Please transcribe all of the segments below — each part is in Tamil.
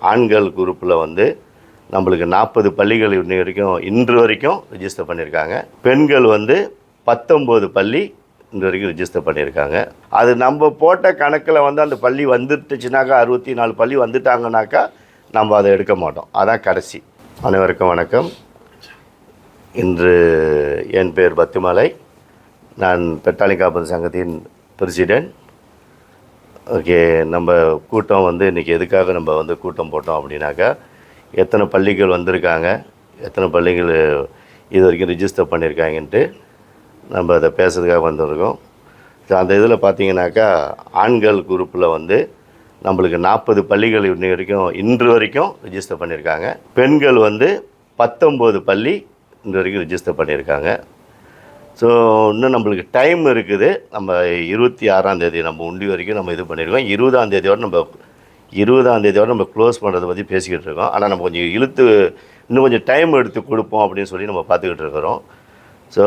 ஆண்கள் குரூப்பில் வந்து நம்மளுக்கு நாற்பது பள்ளிகள் இன்னை வரைக்கும் இன்று வரைக்கும் ரிஜிஸ்டர் பண்ணியிருக்காங்க. பெண்கள் வந்து பத்தொம்போது பள்ளி இன்று வரைக்கும் ரிஜிஸ்டர் பண்ணியிருக்காங்க. அது நம்ம போட்ட கணக்கில் வந்து அந்த பள்ளி வந்துட்டுச்சுனாக்கா அறுபத்தி நாலு பள்ளி வந்துட்டாங்கனாக்கா நம்ம அதை எடுக்க மாட்டோம். அதான் கடைசி. அனைவருக்கும் வணக்கம். இன்று என் பேர் பத்துமலை. நான் பெட்டாளி காப்பது சங்கத்தின் பிரசிடென்ட் ஓகே நம்ம கூட்டம் வந்து இன்றைக்கி எதுக்காக நம்ம வந்து கூட்டம் போட்டோம் அப்படின்னாக்கா எத்தனை பள்ளிகள் வந்திருக்காங்க எத்தனை பள்ளிகள் இது வரைக்கும் ரிஜிஸ்டர் பண்ணியிருக்காங்கன்ட்டு நம்ம அதை பேசுறதுக்காக வந்திருக்கோம். அந்த இதில் பார்த்தீங்கன்னாக்கா ஆண்கள் குரூப்பில் வந்து நம்மளுக்கு நாற்பது பள்ளிகள் இன்னி வரைக்கும் இன்று வரைக்கும் ரிஜிஸ்டர் பண்ணியிருக்காங்க பெண்கள் வந்து பத்தொம்போது பள்ளி இன்று வரைக்கும் ரிஜிஸ்டர் பண்ணியிருக்காங்க ஸோ இன்னும் நம்மளுக்கு டைம் இருக்குது. நம்ம இருபத்தி ஆறாம் தேதி நம்ம உண்டி வரைக்கும் நம்ம இது பண்ணியிருக்கோம் இருபதாம் தேதியோட நம்ம இருபதாம் தேதியோட நம்ம க்ளோஸ் பண்ணுறதை பற்றி பேசிக்கிட்டு இருக்கோம். ஆனால் நம்ம கொஞ்சம் இழுத்து இன்னும் கொஞ்சம் டைம் எடுத்து கொடுப்போம் அப்படின்னு சொல்லி நம்ம பார்த்துக்கிட்டு இருக்கிறோம். ஸோ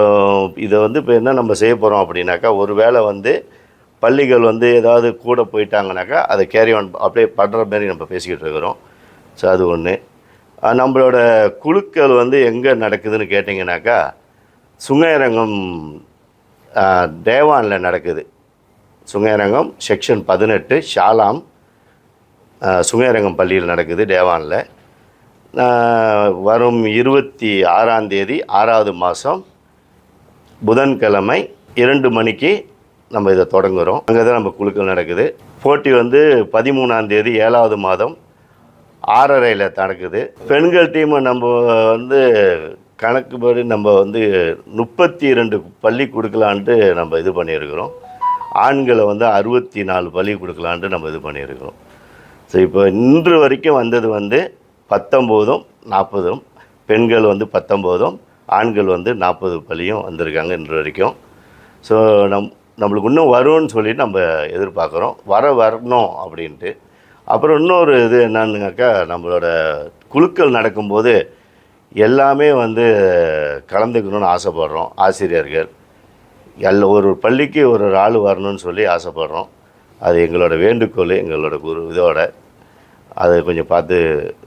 இதை வந்து இப்போ என்ன நம்ம செய்ய போகிறோம் அப்படின்னாக்கா ஒரு வேளை வந்து பள்ளிகள் வந்து ஏதாவது கூட போயிட்டாங்கனாக்கா அதை கேரி ஆன் அப்படியே பண்ணுற மாதிரி நம்ம பேசிக்கிட்டு இருக்கிறோம். ஸோ அது ஒன்று நம்மளோட குழுக்கள் வந்து எங்கே நடக்குதுன்னு கேட்டிங்கனாக்கா சுங்கையரங்கம் தேவானில் நடக்குது. சுங்கையரங்கம் செக்ஷன் பதினெட்டு ஷாலாம் ஆஹ், பள்ளியில் நடக்குது தேவானில். வரும் இருபத்தி ஆறாம் தேதி ஆறாவது மாதம் புதன்கிழமை இரண்டு மணிக்கு நம்ம இதை தொடங்குகிறோம் அங்கே தான் நம்ம குழுக்கள் நடக்குது. போட்டி வந்து பதிமூணாம் தேதி ஏழாவது மாதம் ஆறரையில் நடக்குது. பெண்கள் டீமை நம்ம வந்து கணக்குப்படி நம்ம வந்து முப்பத்தி ரெண்டு பள்ளி கொடுக்கலான்ட்டு நம்ம இது பண்ணியிருக்கிறோம். ஆண்களை வந்து அறுபத்தி நாலு பள்ளி கொடுக்கலான்ட்டு நம்ம இது பண்ணியிருக்கிறோம். ஸோ இப்போ இன்று வரைக்கும் வந்தது வந்து பத்தொம்போதும் நாற்பதும் பெண்கள் வந்து பத்தொம்போதும் ஆண்கள் வந்து நாற்பது பள்ளியும் வந்திருக்காங்க இன்று வரைக்கும். ஸோ நம் நம்மளுக்கு இன்னும் வரும்னு சொல்லி நம்ம எதிர்பார்க்குறோம். வர வரணும் அப்படின்ட்டு. அப்புறம் இன்னொரு இது என்னன்னுங்கக்கா நம்மளோட குழுக்கள் நடக்கும்போது எல்லாமே வந்து கலந்துக்கணும்னு ஆசைப்படுறோம் ஆசிரியர்கள். எல்லா ஒரு பள்ளிக்கு ஒரு ஒரு ஆள் வரணும்னு சொல்லி ஆசைப்பட்றோம். அது எங்களோட வேண்டுகோள் எங்களோட குரு இதோட. அதை கொஞ்சம் பார்த்து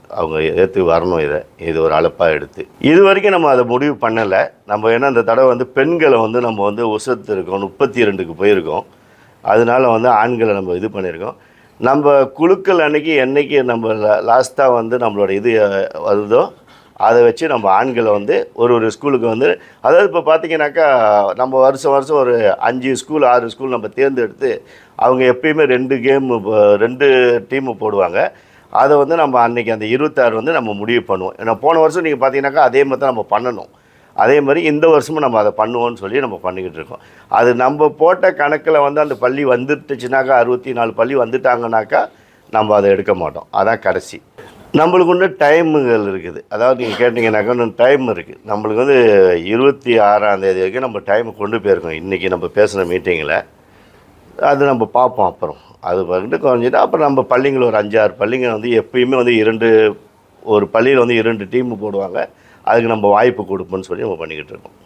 அவங்க ஏற்று வரணும் இதை. இது ஒரு அழைப்பாக எடுத்து. இது வரைக்கும் நம்ம அதை முடிவு பண்ணலை. நம்ம ஏன்னா இந்த தடவை வந்து பெண்களை வந்து நம்ம வந்து உசத்து இருக்கோம் முப்பத்தி ரெண்டுக்கு போயிருக்கோம். அதனால வந்து ஆண்களை நம்ம இது பண்ணியிருக்கோம். நம்ம குழுக்கள் அன்னைக்கு என்னைக்கு நம்ம லாஸ்ட்டாக வந்து நம்மளோட இது வருதோ அதை வச்சு நம்ம ஆண்களை வந்து ஒரு ஒரு ஸ்கூலுக்கு வந்து அதாவது இப்போ பார்த்தீங்கன்னாக்கா நம்ம வருஷம் வருஷம் ஒரு அஞ்சு ஸ்கூல் ஆறு ஸ்கூல் நம்ம தேர்ந்தெடுத்து அவங்க எப்பயுமே ரெண்டு கேம் ரெண்டு டீமு போடுவாங்க. அதை வந்து நம்ம அன்றைக்கி அந்த இருபத்தாறு வந்து நம்ம முடிவு பண்ணுவோம். ஏன்னா போன வருஷம் நீங்கள் பார்த்தீங்கன்னாக்கா அதே மாதிரி தான் நம்ம பண்ணணும். அதே மாதிரி இந்த வருஷமும் நம்ம அதை பண்ணுவோம்னு சொல்லி நம்ம பண்ணிக்கிட்டு இருக்கோம். அது நம்ம போட்ட கணக்கில் வந்து அந்த பள்ளி வந்துட்டுச்சுனாக்கா அறுபத்தி நாலு பள்ளி வந்துட்டாங்கனாக்கா நம்ம அதை எடுக்க மாட்டோம். அதான் கடைசி. நம்மளுக்கு இன்னும் டைமுகள் இருக்குது. அதாவது நீங்கள் கேட்டிங்கனாக்கா ஒன்று டைம் இருக்குது நம்மளுக்கு வந்து இருபத்தி ஆறாம் தேதி வரைக்கும் நம்ம டைம் கொண்டு போயிருக்கோம். இன்றைக்கி நம்ம பேசின மீட்டிங்கில் அது நம்ம பார்ப்போம் அப்புறம். அது வந்துட்டு குறைஞ்சிட்டு அப்புறம் நம்ம பள்ளிங்கள் ஒரு அஞ்சாறு பள்ளிங்க வந்து எப்பயுமே வந்து இரண்டு ஒரு பள்ளியில் வந்து இரண்டு டீம் போடுவாங்க. அதுக்கு நம்ம வாய்ப்பு கொடுப்போம்னு சொல்லி நம்ம பண்ணிக்கிட்டு இருக்கோம்.